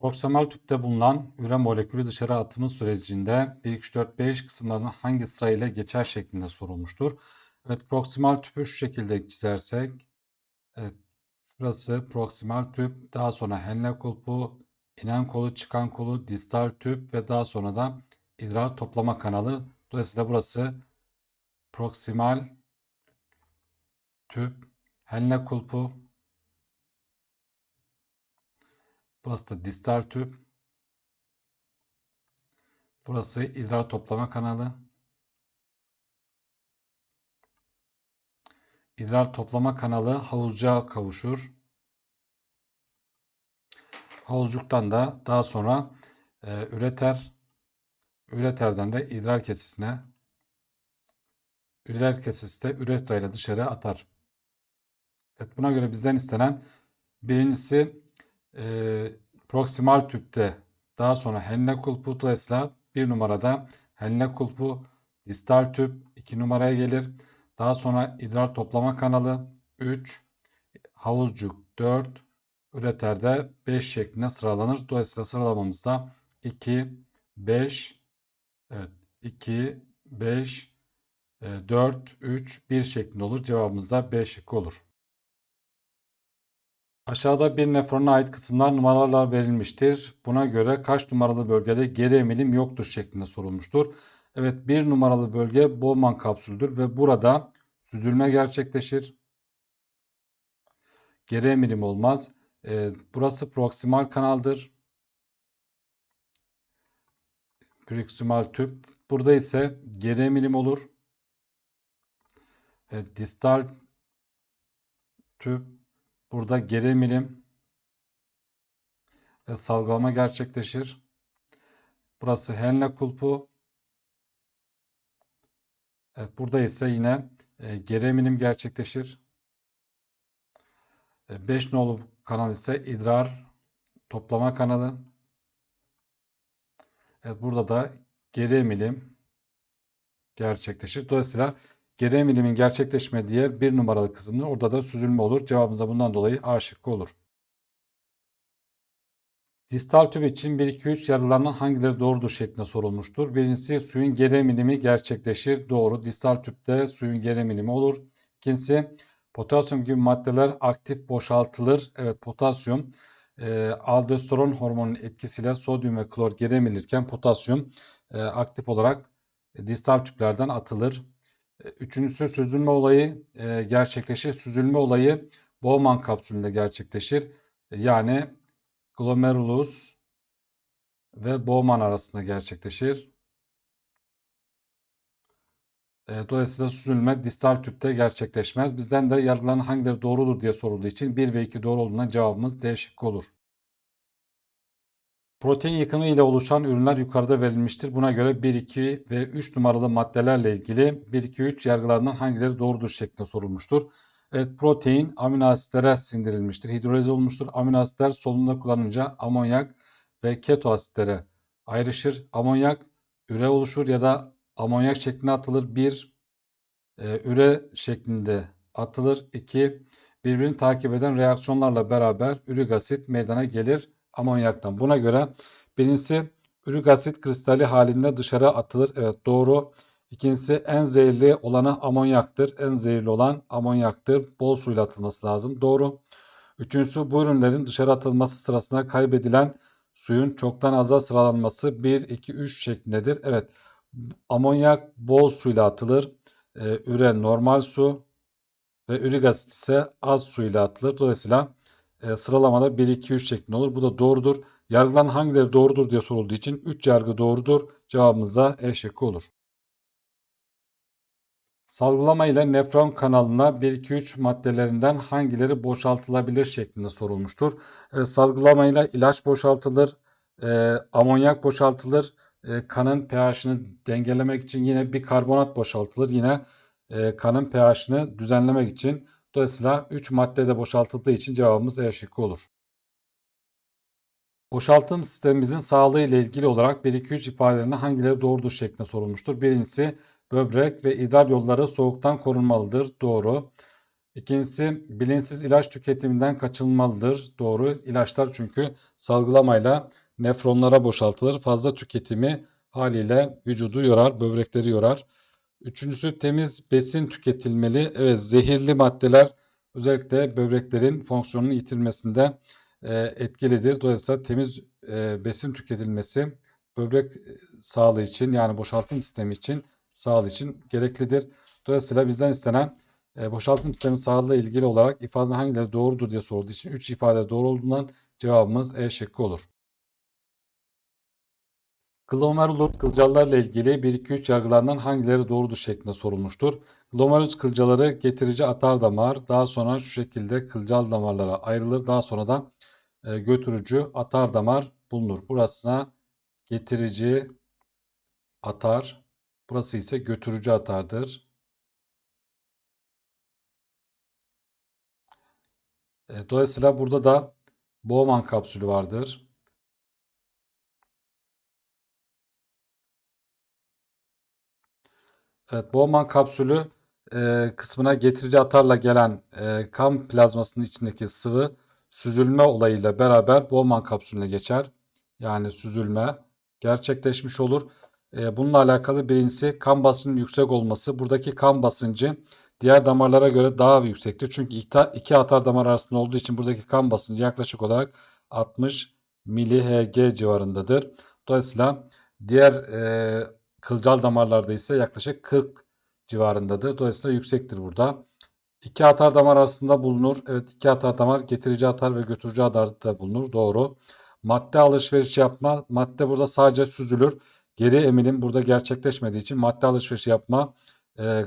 Proksimal tüpte bulunan üre molekülü dışarı atımı sürecinde 1, 2, 3, 4, 5 kısımlarının hangi sırayla geçer şeklinde sorulmuştur. Evet proksimal tüpü şu şekilde çizersek evet, şurası proksimal tüp daha sonra henle kulpu inen kolu çıkan kolu distal tüp ve daha sonra da idrar toplama kanalı. Dolayısıyla burası proksimal tüp henle kulpu Burası da distal tüp. Burası idrar toplama kanalı. İdrar toplama kanalı havuzcuğa kavuşur. Havuzcuktan da daha sonra e, üreter. Üreterden de idrar kesisine ürer kesisi de üretra dışarı atar. Evet, buna göre bizden istenen birincisi e, proksimal tüpte daha sonra henle kulpu dolayısıyla bir numarada henle kulpu distal tüp 2 numaraya gelir. Daha sonra idrar toplama kanalı 3 havuzcuk 4 üreterde 5 şeklinde sıralanır. Dolayısıyla sıralamamızda 2 5 evet 2 5 4 3 1 şeklinde olur. Cevabımız da B şıkkı olur. Aşağıda bir nefrona ait kısımlar numaralarla verilmiştir. Buna göre kaç numaralı bölgede geri emilim yoktur şeklinde sorulmuştur. Evet bir numaralı bölge Bowman kapsüldür ve burada süzülme gerçekleşir. Geri emilim olmaz. Ee, burası proksimal kanaldır. Proksimal tüp. Burada ise geri emilim olur. Evet, distal tüp Burada geri ve salgılama gerçekleşir. Burası Henle kulpu. Evet, burada ise yine e, gerçekleşir. 5 e, nolu kanal ise idrar toplama kanalı. Evet, burada da geri gerçekleşir. Dolayısıyla Geri emilimin gerçekleşmediği yer bir numaralı kısımda. Orada da süzülme olur. Cevabımız da bundan dolayı A şıkkı olur. Distal tüp için 1, 2, 3 yarılarından hangileri doğrudur şeklinde sorulmuştur. Birincisi suyun geri gerçekleşir. Doğru. Distal tüpte suyun geri olur. İkincisi potasyum gibi maddeler aktif boşaltılır. Evet potasyum e, aldosteron hormonunun etkisiyle sodyum ve klor geri emilirken potasyum e, aktif olarak e, distal tüplerden atılır. E, üçüncüsü süzülme olayı e, gerçekleşir. Süzülme olayı Bowman kapsülünde gerçekleşir. E, yani glomerulus ve Bowman arasında gerçekleşir. Dolayısıyla süzülme distal tüpte gerçekleşmez. Bizden de yargılanan hangileri doğrudur diye sorulduğu için 1 ve 2 doğru olduğundan cevabımız D şıkkı olur. Protein yıkımı ile oluşan ürünler yukarıda verilmiştir. Buna göre 1, 2 ve 3 numaralı maddelerle ilgili 1, 2, 3 yargılarından hangileri doğrudur şeklinde sorulmuştur. Evet protein amino asitlere sindirilmiştir. Hidrolize olmuştur. Amino asitler solunumda kullanınca amonyak ve keto asitlere ayrışır. Amonyak üre oluşur ya da amonyak şeklinde atılır. 1 e, üre şeklinde atılır. 2 birbirini takip eden reaksiyonlarla beraber ürik asit meydana gelir amonyaktan. Buna göre birincisi ürik asit kristali halinde dışarı atılır. Evet doğru. İkincisi en zehirli olanı amonyaktır. En zehirli olan amonyaktır. Bol suyla atılması lazım. Doğru. Üçüncüsü bu ürünlerin dışarı atılması sırasında kaybedilen suyun çoktan aza sıralanması 1, 2, 3 şeklindedir. Evet amonyak bol suyla atılır. Ee, üre normal su ve ürik asit ise az suyla atılır. Dolayısıyla e, sıralamada 1, 2, 3 şeklinde olur. Bu da doğrudur. Yargılanan hangileri doğrudur diye sorulduğu için 3 yargı doğrudur. Cevabımız da E şıkkı olur. Salgılama ile nefron kanalına 1, 2, 3 maddelerinden hangileri boşaltılabilir şeklinde sorulmuştur. E, salgılama ile ilaç boşaltılır, e, amonyak boşaltılır, e, kanın pH'ini dengelemek için yine bir karbonat boşaltılır. Yine e, kanın pH'ini düzenlemek için Dolayısıyla 3 maddede boşaltıldığı için cevabımız E şıkkı olur. Boşaltım sistemimizin sağlığı ile ilgili olarak 1-2-3 ifadelerinde hangileri doğrudur şeklinde sorulmuştur. Birincisi böbrek ve idrar yolları soğuktan korunmalıdır. Doğru. İkincisi bilinçsiz ilaç tüketiminden kaçınılmalıdır. Doğru. İlaçlar çünkü salgılamayla nefronlara boşaltılır. Fazla tüketimi haliyle vücudu yorar, böbrekleri yorar. Üçüncüsü temiz besin tüketilmeli. Evet zehirli maddeler özellikle böbreklerin fonksiyonunu yitirmesinde e, etkilidir. Dolayısıyla temiz e, besin tüketilmesi böbrek e, sağlığı için yani boşaltım sistemi için sağlığı için gereklidir. Dolayısıyla bizden istenen e, boşaltım sistemi sağlığı ilgili olarak ifadenin hangileri doğrudur diye sorulduğu için 3 ifade doğru olduğundan cevabımız E şıkkı olur. Glomerulus kılcallarla ilgili 1 2 3 yargılarından hangileri doğrudur şeklinde sorulmuştur. Glomerulus kılcaları getirici atar damar, daha sonra şu şekilde kılcal damarlara ayrılır. Daha sonra da e, götürücü atar damar bulunur. Burasına getirici atar, burası ise götürücü atardır. E, dolayısıyla burada da Bowman kapsülü vardır. Evet, Bowman kapsülü e, kısmına getirici atarla gelen e, kan plazmasının içindeki sıvı süzülme olayıyla beraber Bowman kapsülüne geçer. Yani süzülme gerçekleşmiş olur. E, bununla alakalı birincisi kan basıncının yüksek olması. Buradaki kan basıncı diğer damarlara göre daha yüksektir. Çünkü iki atar damar arasında olduğu için buradaki kan basıncı yaklaşık olarak 60 mHg civarındadır. Dolayısıyla diğer e, kılcal damarlarda ise yaklaşık 40 civarındadır. Dolayısıyla yüksektir burada. İki atar damar arasında bulunur. Evet iki atar damar getirici atar ve götürücü atarda bulunur. Doğru. Madde alışverişi yapma. Madde burada sadece süzülür. Geri emilim burada gerçekleşmediği için madde alışverişi yapma e,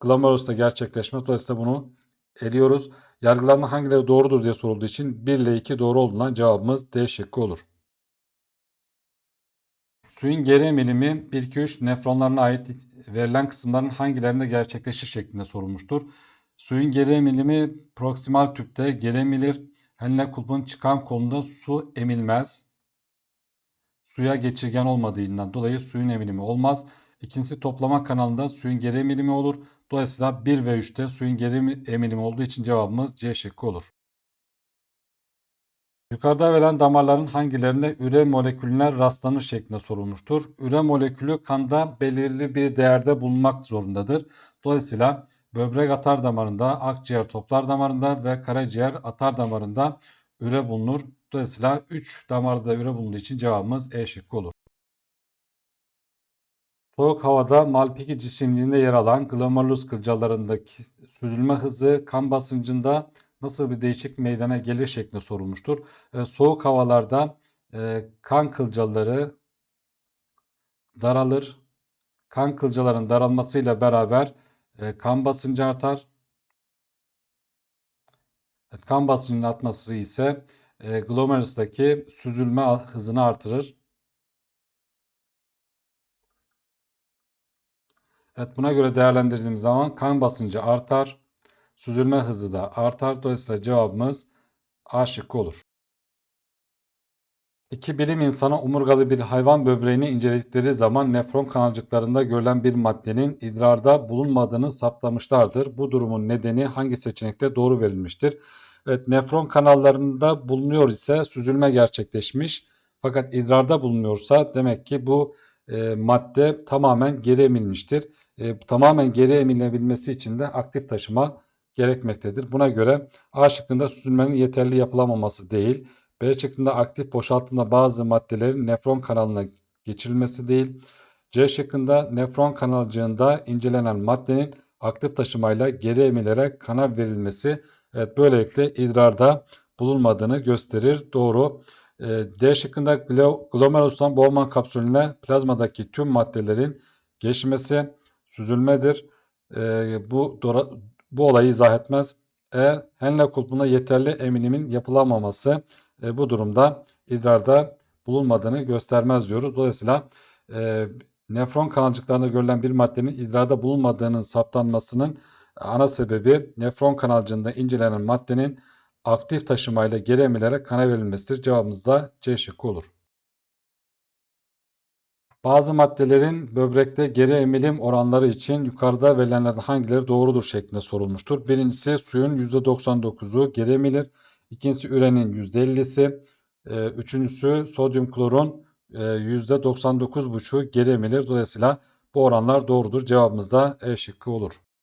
glomerulus'ta gerçekleşmez. Dolayısıyla bunu eliyoruz. Yargılarının hangileri doğrudur diye sorulduğu için 1 ile 2 doğru olduğundan cevabımız D şıkkı olur. Suyun geri emilimi 1-2-3 nefronlarına ait verilen kısımların hangilerinde gerçekleşir şeklinde sorulmuştur. Suyun geri emilimi proksimal tüpte geri emilir. Henle kulpun çıkan kolunda su emilmez. Suya geçirgen olmadığından dolayı suyun emilimi olmaz. İkincisi toplama kanalında suyun geri emilimi olur. Dolayısıyla 1 ve 3'te suyun geri emilimi olduğu için cevabımız C şıkkı olur. Yukarıda verilen damarların hangilerinde üre molekülüne rastlanır şeklinde sorulmuştur. Üre molekülü kanda belirli bir değerde bulunmak zorundadır. Dolayısıyla böbrek atar damarında, akciğer toplar damarında ve karaciğer atar damarında üre bulunur. Dolayısıyla 3 damarda üre bulunduğu için cevabımız E şıkkı olur. Soğuk havada Malpighi cisimliğinde yer alan glomerulus kılcallarındaki süzülme hızı kan basıncında nasıl bir değişiklik meydana gelir şeklinde sorulmuştur. E, soğuk havalarda e, kan kılcalları daralır. Kan kılcaların daralmasıyla beraber e, kan basıncı artar. Evet, kan basıncının artması ise e, glomerulustaki süzülme hızını artırır. Evet buna göre değerlendirdiğimiz zaman kan basıncı artar. Süzülme hızı da artar. Dolayısıyla cevabımız A şıkkı olur. İki bilim insanı omurgalı bir hayvan böbreğini inceledikleri zaman nefron kanalcıklarında görülen bir maddenin idrarda bulunmadığını saptamışlardır. Bu durumun nedeni hangi seçenekte doğru verilmiştir? Evet nefron kanallarında bulunuyor ise süzülme gerçekleşmiş. Fakat idrarda bulunuyorsa demek ki bu e, madde tamamen geri emilmiştir. E, tamamen geri emilebilmesi için de aktif taşıma gerekmektedir. Buna göre A şıkkında süzülmenin yeterli yapılamaması değil. B şıkkında aktif boşaltımda bazı maddelerin nefron kanalına geçirilmesi değil. C şıkkında nefron kanalcığında incelenen maddenin aktif taşımayla geri emilerek kana verilmesi evet böylelikle idrarda bulunmadığını gösterir. Doğru. Ee, D şıkkında glomerulostan Bowman kapsülüne plazmadaki tüm maddelerin geçmesi süzülmedir. Ee, bu bu olayı izah etmez. E. Henle kulpuna yeterli eminimin yapılamaması e, bu durumda idrarda bulunmadığını göstermez diyoruz. Dolayısıyla e, nefron kanalcıklarında görülen bir maddenin idrarda bulunmadığının saptanmasının ana sebebi nefron kanalcığında incelenen maddenin aktif taşımayla geri emilerek kana verilmesidir. Cevabımız da C şıkkı olur. Bazı maddelerin böbrekte geri emilim oranları için yukarıda verilenlerden hangileri doğrudur şeklinde sorulmuştur. Birincisi suyun %99'u geri emilir. İkincisi ürenin %50'si. Ee, Üçüncüsü sodyum klorun e, %99,5'u geri emilir. Dolayısıyla bu oranlar doğrudur. Cevabımız da E şıkkı olur.